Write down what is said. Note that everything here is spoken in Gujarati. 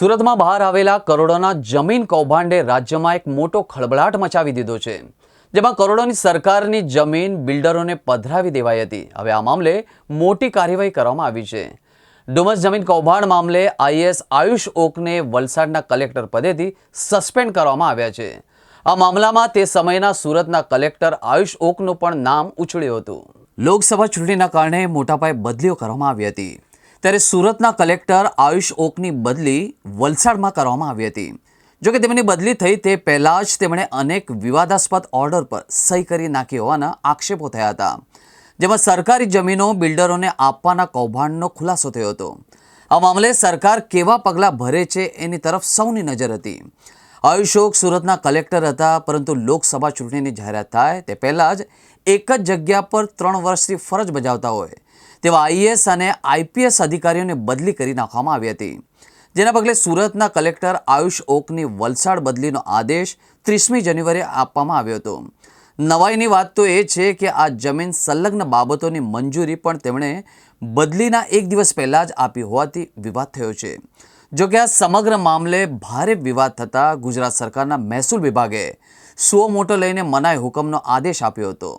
સુરતમાં બહાર આવેલા કરોડોના જમીન કૌભાંડે રાજ્યમાં એક મોટો ખળબળાટ મચાવી દીધો છે, જેમાં કરોડોની સરકારની જમીન બિલ્ડરોને પધરાવી દેવાઈ હતી. હવે આ મામલે મોટી કાર્યવાહી કરવામાં આવી છે. ડુમસ જમીન કૌભાંડ મામલે આઈએસ આયુષ ઓકને વલસાડના કલેક્ટર પદેથી સસ્પેન્ડ કરવામાં આવ્યા છે. આ મામલામાં તે સમયના સુરતના કલેક્ટર આયુષ ઓકનું પણ નામ ઉછળ્યું હતું. લોકસભા ચૂંટણીના કારણે મોટાપાયે બદલીઓ કરવામાં આવી હતી. ત્યારે સુરતના કલેક્ટર આયુષ ઓકની બદલી વલસાડમાં કરવામાં આવી હતી. જોકે તેમની બદલી થઈ તે પહેલાં જ તેમણે અનેક વિવાદાસ્પદ ઓર્ડર પર સહી કરી નાખી હોવાના આક્ષેપો થયા હતા. જેમાં સરકારી જમીનો બિલ્ડરોને આપવાના કૌભાંડનો ખુલાસો થયો હતો. આ મામલે સરકાર કેવા પગલાં ભરે છે એની તરફ સૌની નજર હતી. આયુષોક સુરતના કલેક્ટર હતા, પરંતુ લોકસભા ચૂંટણીની જાહેરાત થાય તે પહેલાં જ એક જ જગ્યા પર ત્રણ વર્ષથી ફરજ બજાવતા હોય. તેવા આઈએએસ અને આઈપીએસ અધિકારીઓને બદલી કરી નાખવામાં આવી હતી. જેના પગલે સુરતના કલેક્ટર આયુષ ઓકની વલસાડ બદલીનો આદેશ ત્રીસમી જાન્યુઆરીએ આપવામાં આવ્યો હતો. નવાઈની વાત તો એ છે કે આ જમીન સંલગ્ન બાબતોની મંજૂરી પણ તેમણે બદલીના એક દિવસ પહેલાં જ આપી હોવાથી વિવાદ થયો છે. જો કે આ સમગ્ર મામલે ભારે વિવાદ થતાં ગુજરાત સરકારના મહેસૂલ વિભાગે સુઓ મોટો લઈને મનાઈ હુકમનો આદેશ આપ્યો હતો.